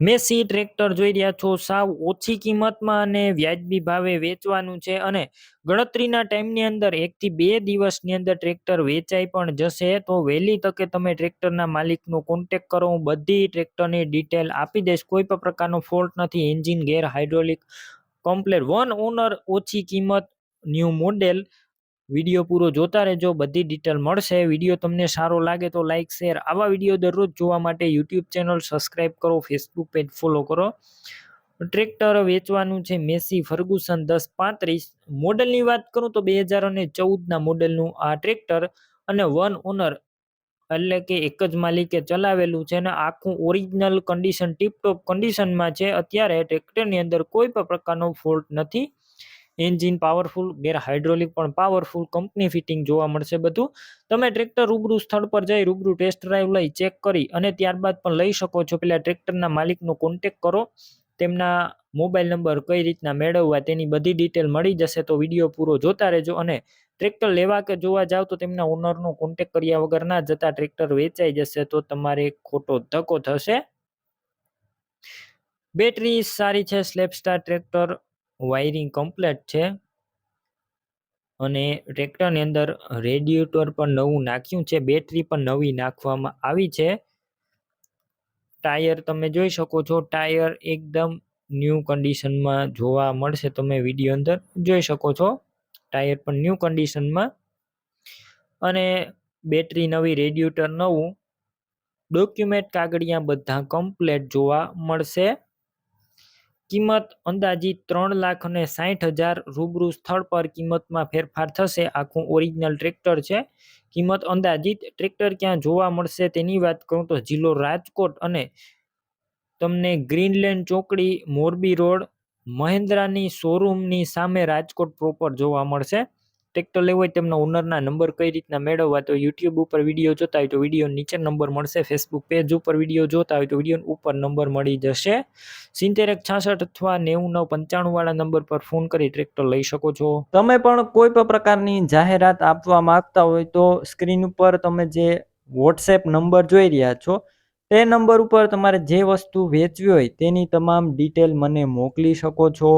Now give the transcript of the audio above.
Massey tractor જોઈ રહ્યા છો. સાવ ઓછી કિંમતમાં અને વ્યાજબી ભાવે વેચવાનું છે અને ગણતરીના ટાઈમની અંદર એકથી બે દિવસની અંદર ટ્રેક્ટર વેચાઈ પણ જશે. તો વહેલી તકે તમે ટ્રેક્ટરના માલિકનો કોન્ટેક કરો. હું બધી ટ્રેક્ટરની ડિટેલ આપી દઈશ. કોઈ પણ પ્રકારનો ફોલ્ટ નથી. Engine gear hydraulic complete one owner ઓછી કિંમત ન્યૂ મોડેલ વીડિયો પૂરો જોતા રહેજો, બધી ડિટેલ મળશે. વીડિયો તમને સારો લાગે તો લાઇક શેર આવા વીડિયો દરરોજ જોવા માટે યુટ્યુબ ચેનલ સબસ્ક્રાઈબ કરો ફેસબુક પેજ ફોલો કરો. ટ્રેક્ટર વેચવાનું છે મેસી ફર્ગુસન દસ પાંત્રીસ. મોડલની વાત કરું તો બે હજાર અને ચૌદના મોડલનું આ ટ્રેક્ટર અને વન ઓનર એટલે કે એક જ માલિકે ચલાવેલું છે અને આખું ઓરિજિનલ કન્ડિશન ટીપટોપ કન્ડિશનમાં છે. અત્યારે ટ્રેક્ટરની અંદર કોઈ પણ પ્રકારનો ફોલ્ટ નથી. એન્જિન પાવરફુલ ગેર હાઇડ્રોલિક પણ પાવરફુલ કંપની ફિટિંગ જોવા મળશે બધું. તમે ટ્રેક્ટર રૂબરૂ સ્થળ પર જઈ રૂબરૂ ટેસ્ટ ડ્રાઈવ લઈ ચેક કરી અને ત્યારબાદ પણ લઈ શકો છો. પેલા ટ્રેક્ટરના માલિકનો કોન્ટેક કરો. તેમના મોબાઈલ નંબર કઈ રીતના મેળવવા તેની બધી ડિટેલ મળી જશે તો વીડિયો પૂરો જોતા રહેજો અને ટ્રેક્ટર લેવા કે જોવા જાવ તો તેમના ઓનરનો કોન્ટેક કર્યા વગર ના જતા ટ્રેક્ટર વેચાઈ જશે તો તમારે ખોટો ધક્કો થશે. બેટરી સારી છે સ્લેપસ્ટાર ટ્રેક્ટર વાયરિંગ કમ્પ્લેટ છે. અને ટ્રેક્ટરની અંદર રેડિયેટર પણ નવું નાખ્યું છે. બેટરી પણ નવી નાખવામાં આવી છે. ટાયર તમે જોઈ શકો છો. ટાયર એકદમ ન્યૂ કન્ડિશનમાં જોવા મળશે. તમે વીડિયો અંદર જોઈ શકો છો. ટાયર પણ ન્યૂ કન્ડિશનમાં અને બેટરી નવી રેડિયેટર નવું. ડોક્યુમેન્ટ કાગળિયા બધા કમ્પ્લેટ જોવા મળશે. કિંમત અંદાજિત ત્રણ લાખ અને સાઠ હજાર રૂબરૂ સ્થળ પર કિંમતમાં ફેરફાર થશે. આખું ઓરિજિનલ ટ્રેક્ટર છે. કિંમત અંદાજિત ટ્રેક્ટર ક્યાં જોવા મળશે તેની વાત કરું તો જિલ્લો રાજકોટ અને તમને ગ્રીનલેન્ડ ચોકડી, મોરબી રોડ, મહેન્દ્રાની શોરૂમની સામે રાજકોટ પ્રોપર જોવા મળશે. ટ્રેક્ટર લેવું હોય તેમના ઓનરના નંબર કઈ રીતના મેળવવા, તો યુટ્યુબ ઉપર વીડિયો જોતા હોય તો વીડિયો નીચે નંબર મળશે ફેસબુક પેજ ઉપર વીડિયો જોતા હોય તો વીડિયો ઉપર નંબર મળી જશે. સિત્તેર એક અથવા નેવું નવ પંચાણું વાળા નંબર પર ફોન કરી ટ્રેક્ટર લઈ શકો છો. તમે પણ કોઈ પણ પ્રકારની જાહેરાત આપવા માંગતા હોય તો સ્ક્રીન ઉપર તમે જે વોટ્સએપ નંબર જોઈ રહ્યા છો, તે નંબર ઉપર તમારે જે વસ્તુ વેચવી હોય તેની તમામ ડિટેલ મને મોકલી શકો છો.